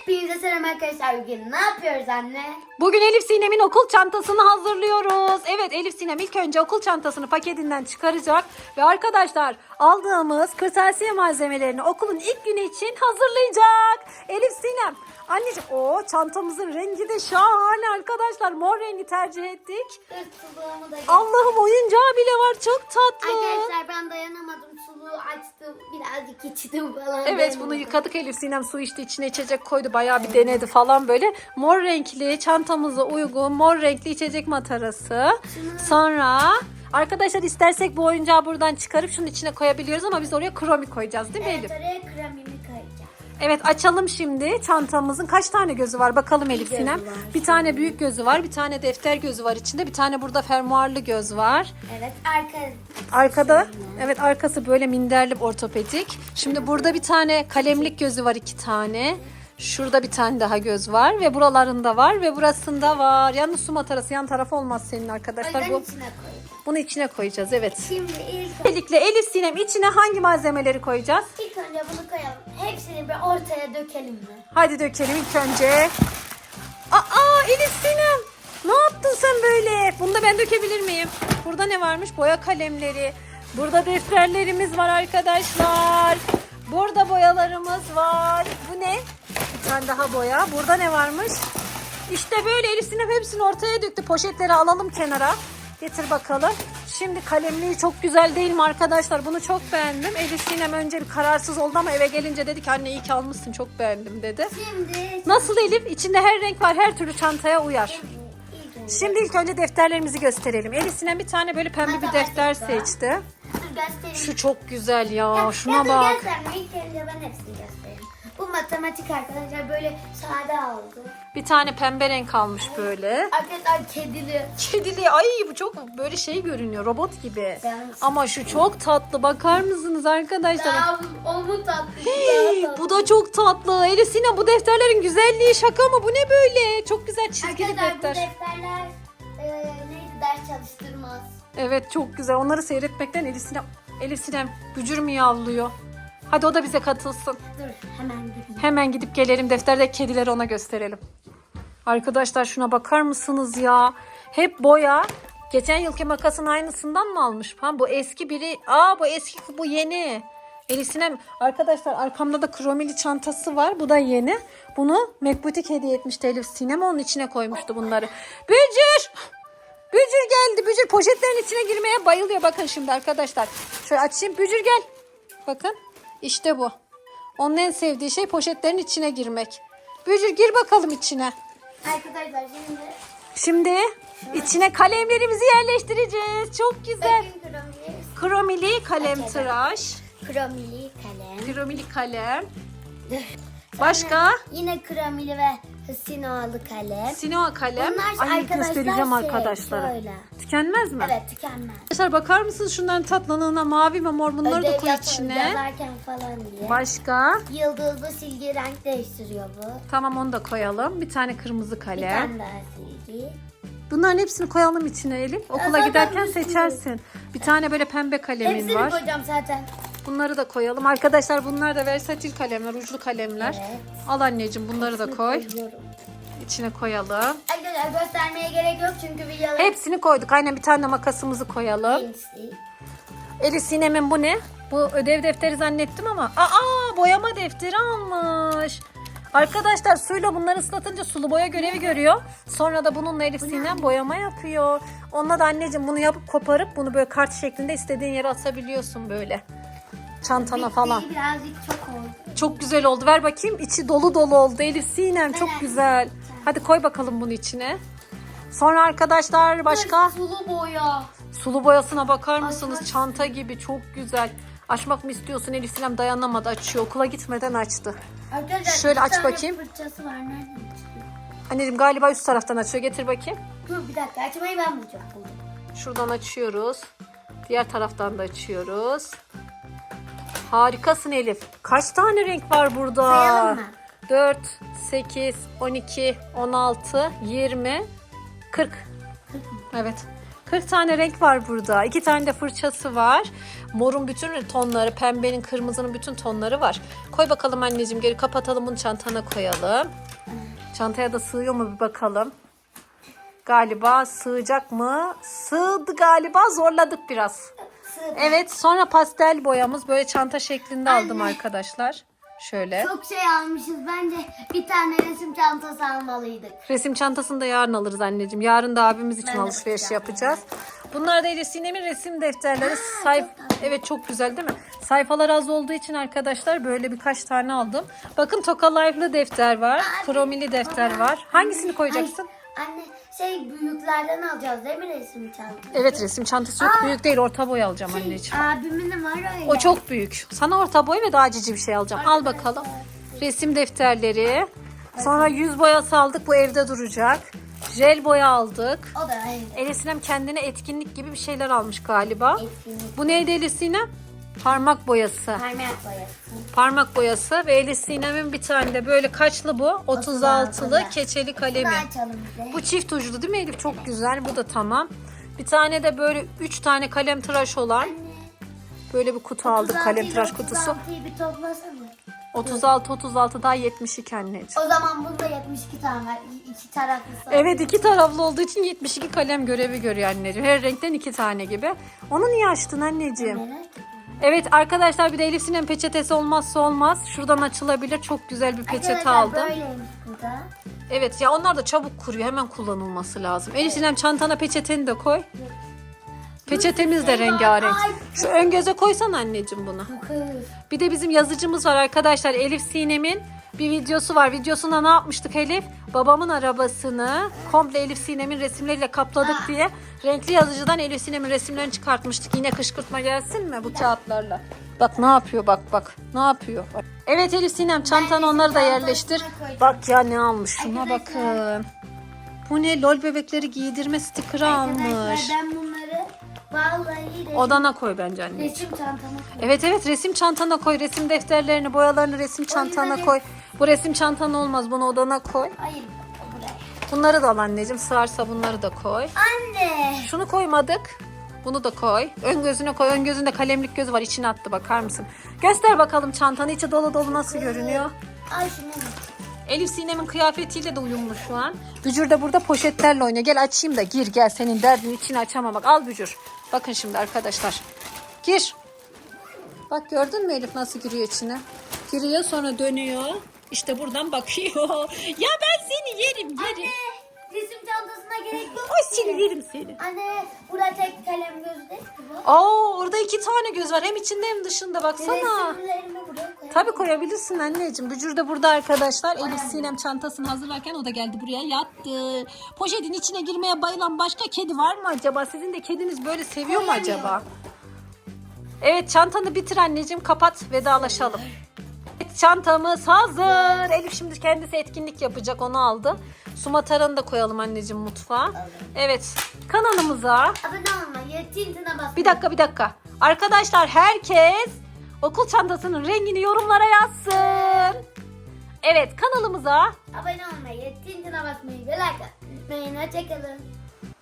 Hepinize selam arkadaşlar. Bugün ne yapıyoruz anne? Bugün Elif Sinem'in okul çantasını hazırlıyoruz. Evet Elif Sinem ilk önce okul çantasını paketinden çıkaracak. Ve arkadaşlar aldığımız kırtasiye malzemelerini okulun ilk günü için hazırlayacak. Elif Sinem anneciğim o çantamızın rengi de şahane arkadaşlar. Mor rengi tercih ettik. Da Allah'ım oyuncağı bile var çok tatlı. Arkadaşlar ben dayanamadım. Suluğu açtım. Birazcık içtim falan. Evet bunu yıkadık Elif Sinem su içti içine içecek koydu bayağı bir denedi falan böyle. Mor renkli çantamıza uygun mor renkli içecek matarası. Sonra arkadaşlar istersek bu oyuncağı buradan çıkarıp şunun içine koyabiliyoruz ama biz oraya kromi koyacağız değil mi Evet Elif? oraya koyacağım. Evet açalım şimdi çantamızın kaç tane gözü var bakalım Elif Sinem. var. Bir tane büyük gözü var bir tane defter gözü var içinde bir tane burada fermuarlı göz var. Evet arka. Arkada evet arkası böyle minderli ortopedik. Şimdi burada bir tane kalemlik gözü var iki tane. Şurada bir tane daha göz var ve buralarında var ve burasında var. Yalnız su matarası yan tarafı olmaz senin arkadaşlar. Bu bunu içine koyacağız evet. Şimdi ilk, Öncelikle Elif Sinem içine hangi malzemeleri koyacağız? ilk önce bunu koyalım. Hepsini bir ortaya dökelim mi? Hadi dökelim ilk önce. Aa Elif Sinem ne yaptın sen böyle? Bunu da ben dökebilir miyim? Burada ne varmış? Boya kalemleri. Burada defterlerimiz var arkadaşlar. Burada boyalarımız var. Bu ne? Bir tane daha boya. Burada ne varmış? İşte böyle Elif Sinem hepsini ortaya döktü. Poşetleri alalım kenara. Getir bakalım. Şimdi kalemliği çok güzel değil mi arkadaşlar? Bunu çok beğendim. Elif Sinem önce bir kararsız oldu ama eve gelince dedi ki anne iyi ki almışsın çok beğendim dedi. Şimdi Nasıl Elif? İçinde her renk var. Her türlü çantaya uyar. Şimdi ilk önce defterlerimizi gösterelim. Elif Sinem bir tane böyle pembe bir defter seçti. Göstereyim. Şu çok güzel ya. Şuna bak. ben hepsini göstereyim. Bu matematik arkadaşlar böyle sade aldı. Bir tane pembe renk almış böyle. Arkadaşlar kedili. Kedili. Ay bu çok böyle şey görünüyor. Robot gibi. Ben- Ama şu çok tatlı. Bakar mısınız arkadaşlar? Daha o mu tatlı? Hey, daha tatlı. bu da çok tatlı. Elif Sinem bu defterlerin güzelliği şaka mı? Bu ne böyle? Çok güzel çizgili Arkadaşlar bu defter. defterler e, neydi ders çalıştırmaz. Evet çok güzel. Onları seyretmekten Elif Sinem, Elif Sinem bücür mü yavlıyor? Hadi o da bize katılsın. Dur hemen gideyim. Hemen gidip gelelim. Defterdeki kedileri ona gösterelim. Arkadaşlar şuna bakar mısınız ya? Hep boya. Geçen yılki makasın aynısından mı almış? Ha, bu eski biri. Aa bu eski bu yeni. Elif Sinem arkadaşlar arkamda da kromili çantası var. Bu da yeni. Bunu Mekbutik hediye etmişti Elif Sinem. Onun içine koymuştu bunları. Bücür! Bücür geldi. Bücür poşetlerin içine girmeye bayılıyor. Bakın şimdi arkadaşlar. Şöyle açayım. Bücür gel. Bakın. İşte bu. Onun en sevdiği şey poşetlerin içine girmek. Bücür gir bakalım içine. Arkadaşlar şimdi Şimdi içine kalemlerimizi yerleştireceğiz. Çok güzel. bakın kromili, Kromili kalem tıraş. kromili kalem. Kromili kalem. Başka? Yine kromili ve sinoalı kalem. Sinoa kalem. Bunlar Ay arkadaşlar göstereceğim şey, arkadaşlara. şöyle. Tükenmez mi? Evet tükenmez. Arkadaşlar bakar mısınız şunların tatlılığına mavi ve mor bunları da Ödev koy yap- içine. yazarken falan diye. Başka? Yıldızlı silgi renk değiştiriyor bu. Tamam onu da koyalım. Bir tane kırmızı Bir kalem. tane daha silgi. Bunların hepsini koyalım içine Elif. Okula zaten giderken bir seçersin. Bir tane böyle pembe kalemin Hepsini var. koyacağım zaten. Bunları da koyalım. Arkadaşlar bunlar da versatil kalemler, uçlu kalemler. Evet. Al anneciğim bunları da koy. İçine koyalım. Arkadaşlar göstermeye gerek yok çünkü videolar Hepsini koyduk. Aynen bir tane makasımızı koyalım. Elif Sinem'in bu ne? Bu ödev defteri zannettim ama. Aa boyama defteri almış. Arkadaşlar suyla bunları ıslatınca sulu boya görevi görüyor. Sonra da bununla Elif Sinem boyama yapıyor. Onunla da anneciğim bunu yapıp koparıp bunu böyle kart şeklinde istediğin yere asabiliyorsun böyle. Çantana falan. Bittiği birazcık çok oldu. Çok güzel oldu. Ver bakayım. İçi dolu dolu oldu. Elif Sinem çok Evet. güzel. Hadi koy bakalım bunu içine. Sonra arkadaşlar başka Sulu boya. sulu boyasına bakar mısınız? Çanta gibi çok güzel. Açmak mı istiyorsun Elif Sinem dayanamadı açıyor. Okula gitmeden açtı. Arkadaşlar Şöyle bir aç tane bakayım. fırçası var. Nereden açıyor? Anneciğim galiba üst taraftan açıyor. Getir bakayım. Dur bir dakika açmayı ben bulacağım. Buldum. Şuradan açıyoruz. Diğer taraftan da açıyoruz. Harikasın Elif. Kaç tane renk var burada? Sayalım mı? 4, 8, 12, 16, 20, 40. Evet. 40 tane renk var burada. 2 tane de fırçası var. Morun bütün tonları, pembenin, kırmızının bütün tonları var. Koy bakalım anneciğim geri kapatalım bunu çantana koyalım. Çantaya da sığıyor mu bir bakalım. Galiba sığacak mı? Sığdı galiba zorladık biraz. Evet sonra pastel boyamız böyle çanta şeklinde aldım Anne. arkadaşlar. Şöyle. Çok şey almışız. Bence bir tane resim çantası almalıydık. Resim çantasını da yarın alırız anneciğim. Yarın da abimiz için Ben de alışveriş yapacağım. yapacağız. Bunlar da Elif Sinem'in resim defterleri. Sayf evet çok güzel değil mi? Sayfalar az olduğu için arkadaşlar böyle birkaç tane aldım. Bakın Toka Life'lı defter var. Kromili defter var. Hangisini koyacaksın? Ay, anne şey büyüklerden alacağız değil mi resim çantası? Evet resim çantası yok. Aa. Büyük değil orta boy alacağım Şey, anneciğim. abimin var öyle. O çok büyük. Sana orta boy ve daha cici bir şey alacağım. Al bakalım. Resim defterleri. Sonra yüz boyası aldık. Bu evde duracak. Jel boya aldık. O da öyle. Elif Sinem kendine etkinlik gibi bir şeyler almış galiba. Etkinlik. Bu neydi Elif Sinem? Parmak boyası. Parmak boyası. Parmak boyası ve Elif Sinem'in bir tane de böyle kaçlı bu? 36'lı 36'lı. keçeli kalemi. Bu çift uçlu değil mi Elif? Çok güzel. Bu da tamam. Bir tane de böyle 3 tane kalem tıraş olan böyle bir kutu aldık. 36 Kalem tıraş kutusu. 36'yı bir toplasana. 36 36 daha 72 anneciğim. O zaman bunda 72 tane var. İki taraflısı. Evet iki taraflı olduğu için 72 kalem görevi görüyor anneciğim. Her renkten iki tane gibi. Onu niye açtın anneciğim? Ettim. Evet arkadaşlar bir de Elif Sinem peçetesi olmazsa olmaz. Şuradan açılabilir. Çok güzel bir peçete Arkadaşlar aldım. Böyleymiş bu da. Evet ya onlar da çabuk kuruyor. Hemen kullanılması lazım. Elif Sinem çantana peçeteni de koy. Peçetemiz de rengarenk. ay. Şu ön göze koysan anneciğim bunu. Bu kız. Bir de bizim yazıcımız var arkadaşlar. Elif Sinem'in bir videosu var. Videosunda ne yapmıştık Elif? Babamın arabasını komple Elif Sinem'in resimleriyle kapladık Ah. diye renkli yazıcıdan Elif Sinem'in resimlerini çıkartmıştık. Yine kışkırtma gelsin mi bu kağıtlarla? Bak ne yapıyor bak bak. Ne yapıyor? Bak. Evet Elif Sinem çantanı onları da yerleştir. Bak ya ne almış şuna bakın. Bu ne lol bebekleri giydirme stikeri almış. Arkadaşlar ben bunları vallahi resim, Odana koy bence anne. resim çantama koydum. Evet evet resim çantana koy. Resim defterlerini, boyalarını resim çantana koy. Bu resim çantan olmaz. Bunu odana koy. Hayır buraya. Bunları da al anneciğim. Sığarsa bunları da koy. Anne. Şunu koymadık. Bunu da koy. Ön gözüne koy. Ön gözünde kalemlik gözü var. İçine attı bakar mısın? Göster bakalım çantanı. içi dolu dolu nasıl görünüyor? Ay şunu. Elif Sinem'in kıyafetiyle de uyumlu şu an. Bücür de burada poşetlerle oynuyor. Gel açayım da gir gel. Senin derdin içini açamam. Bak al Bücür. Bakın şimdi arkadaşlar. Gir. Bak gördün mü Elif nasıl giriyor içine? Giriyor sonra dönüyor. İşte buradan bakıyor. ya ben seni yerim yerim. Anne. Resim çantasına gerek yok. Ay seni yerim seni. Anne burada tek kalem gözü değil ki bu. Aa orada iki tane göz var. Hem içinde hem dışında baksana. Resimlerimi buraya koyalım. Tabii koyabilirsin anneciğim. Bücür de burada arkadaşlar. Elif Sinem çantasını hazırlarken o da geldi buraya yattı. Poşetin içine girmeye bayılan başka kedi var mı acaba? Sizin de kediniz böyle seviyor mu acaba? Evet çantanı bitir anneciğim. Kapat vedalaşalım. Evet, çantamız hazır. Elif şimdi kendisi etkinlik yapacak onu aldı. Su matarını da koyalım anneciğim mutfağa. Evet kanalımıza Abone olmayı, tintine basmayı. bir dakika bir dakika. Arkadaşlar herkes okul çantasının rengini yorumlara yazsın. Evet kanalımıza Abone olmayı, tintine basmayı ve like atmayı. Hoşçakalın.